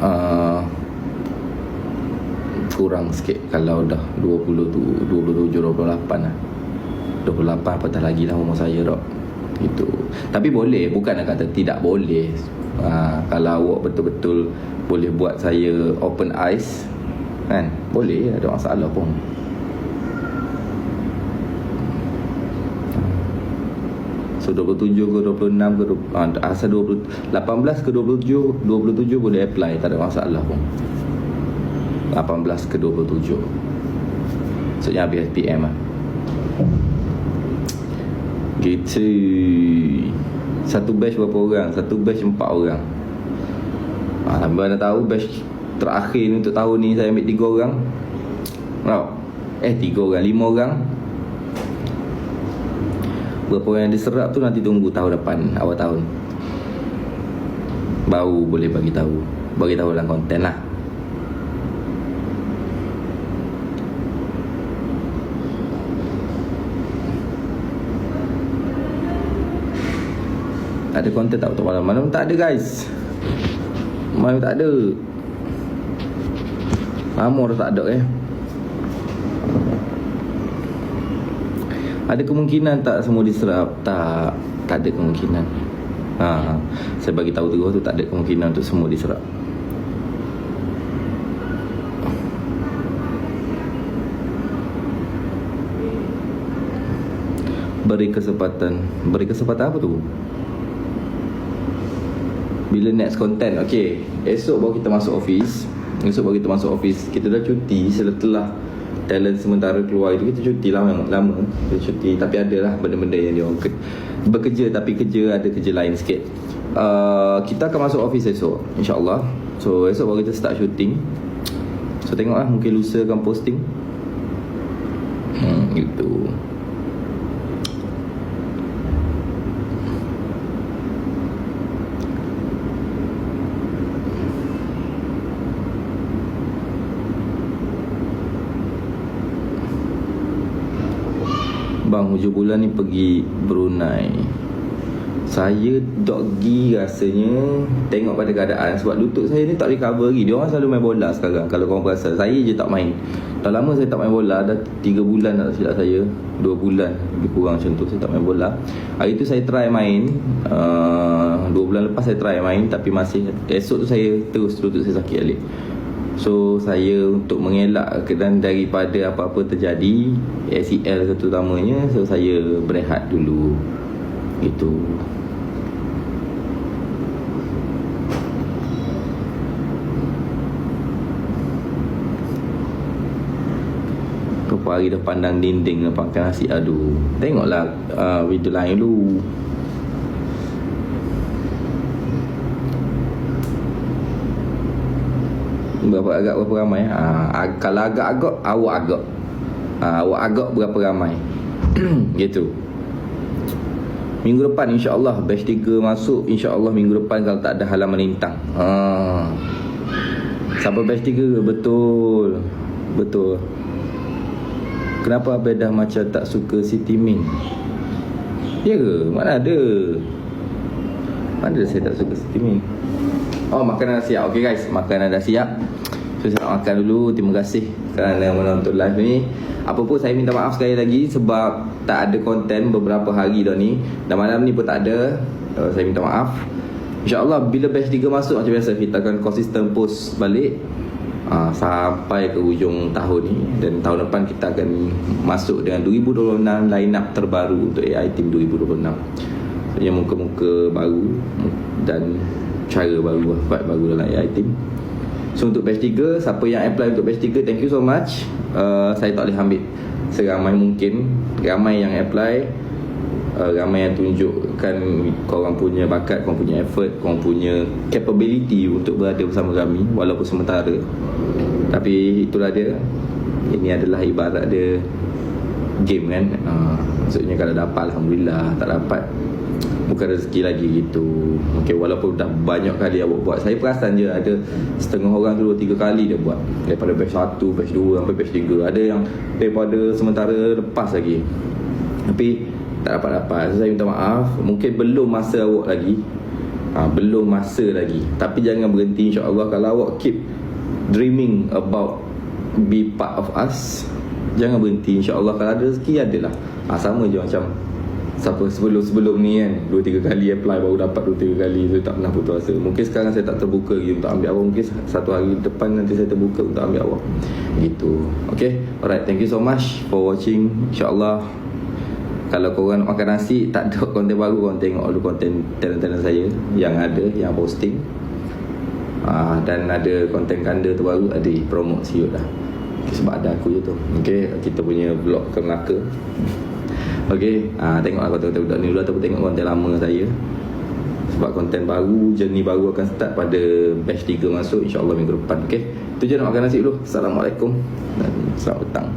uh, kurang sikit kalau dah 20 tu 27 28 lah. 28 patah lagi lah umur saya dok. Itu tapi boleh bukan nak kata tidak boleh. Uh, kalau awak betul-betul boleh buat saya open eyes kan? Boleh ada masalah pun So 27 ke 26 ke 20, uh, asal 20 18 ke 27 27 boleh apply tak ada masalah pun. 18 ke 27 Maksudnya habis SPM lah. Gitu Satu batch berapa orang? Satu batch empat orang. Ha, Sampai anda tahu batch terakhir ni untuk tahun ni Saya ambil tiga orang. Tahu? Eh tiga orang, lima orang Berapa orang yang diserap tu nanti tunggu tahun depan Awal tahun. Baru boleh bagi tahu. Bagi tahu dalam konten lah. Ada konten tak untuk malam? Malam tak ada guys. Malam tak ada. Dah tak ada eh Ada kemungkinan tak semua diserap? Tak. Tak ada kemungkinan. Ha, Saya bagi tahu terus tu tak ada kemungkinan untuk semua diserap. Beri kesempatan. Beri kesempatan apa tu? bila next content okay esok baru kita masuk office. Esok baru kita masuk office. Kita dah cuti setelah talent sementara keluar itu kita cuti lama lama. Kita cuti tapi ada lah benda-benda yang dia orang bekerja tapi kerja ada kerja lain sikit. Uh, kita akan masuk office esok insyaallah. So esok baru kita start shooting. So tengoklah mungkin lusa akan posting. Hmm, gitu Bang hujung bulan ni pergi Brunei. Saya doggy rasanya Tengok pada keadaan. Sebab lutut saya ni tak recovery Dia orang selalu main bola sekarang Kalau korang perasan. Saya je tak main. Dah lama saya tak main bola Dah 3 bulan tak silap saya. 2 bulan Lebih kurang macam tu Saya tak main bola. Hari tu saya try main. Uh, 2 bulan lepas saya try main Tapi masih Esok tu saya terus lutut saya sakit balik So saya untuk mengelak dan daripada apa-apa terjadi ACL satu utamanya So saya berehat dulu. Itu. Berapa hari dah pandang dinding Nampakkan nasi adu? Tengoklah uh, video lain dulu berapa agak berapa ramai ha, kalau agak-agak awak agak. Ha, awak agak berapa ramai. Gitu. Minggu depan insya-Allah batch 3 masuk insya-Allah minggu depan kalau tak ada halaman lintang. Ha sampai batch 3 betul. Betul. Kenapa abang dah macam tak suka City Min? Ya ke? Mana ada? Mana saya tak suka City Min Oh makanan dah siap. Okay guys. Makanan dah siap. So saya nak makan dulu. Terima kasih Kerana menonton live ni. Apa pun saya minta maaf sekali lagi Sebab Tak ada konten Beberapa hari dah ni. Dan malam ni pun tak ada. Uh, Saya minta maaf. InsyaAllah Bila batch 3 masuk Macam biasa Kita akan konsisten post balik uh, Sampai ke hujung tahun ni. Dan tahun depan kita akan Masuk dengan 2026 Line up terbaru Untuk AI Team 2026 Yang muka-muka baru Dan cara baru vibe baru dalam AI team. So untuk batch 3 siapa yang apply untuk batch 3 thank you so much. Uh, saya tak boleh ambil seramai mungkin. Ramai yang apply. Uh, ramai yang tunjukkan korang punya bakat korang punya effort korang punya capability untuk berada bersama kami walaupun sementara. Tapi itulah dia. Ini adalah ibarat dia game kan? Uh, maksudnya kalau dapat Alhamdulillah tak dapat bukan rezeki lagi gitu. Okay, walaupun dah banyak kali awak buat. Saya perasan je ada setengah orang dua tiga kali dia buat. Daripada batch 1 batch 2 sampai batch 3 ada yang daripada sementara lepas lagi. Tapi tak dapat-dapat. So, saya minta maaf. Mungkin belum masa awak lagi. Ha, belum masa lagi. Tapi jangan berhenti insya-Allah. Kalau awak keep dreaming about be part of us jangan berhenti. insya-Allah kalau ada rezeki adalah. Ha, sama je macam siapa sebelum-sebelum ni kan dua tiga kali apply baru dapat dua tiga kali tu tak pernah putus asa. Mungkin sekarang saya tak terbuka lagi untuk ambil awak. Mungkin satu hari depan nanti saya terbuka untuk ambil awak. Gitu. Okay alright thank you so much for watching. insyaAllah kalau korang nak makan nasi tak ada konten baru korang tengok dulu konten talent-talent saya yang ada yang posting. Uh, dan ada konten kanda tu baru ada promote siut dah okay, sebab ada aku je tu. Okay kita punya vlog ke Melaka Okay ha, Tengoklah konten budak ni. Dulu Ataupun tengok konten lama saya. Sebab konten baru Journey baru akan start pada Batch 3 masuk InsyaAllah minggu depan. Okay Itu je nak makan nasi dulu. Assalamualaikum Dan selamat petang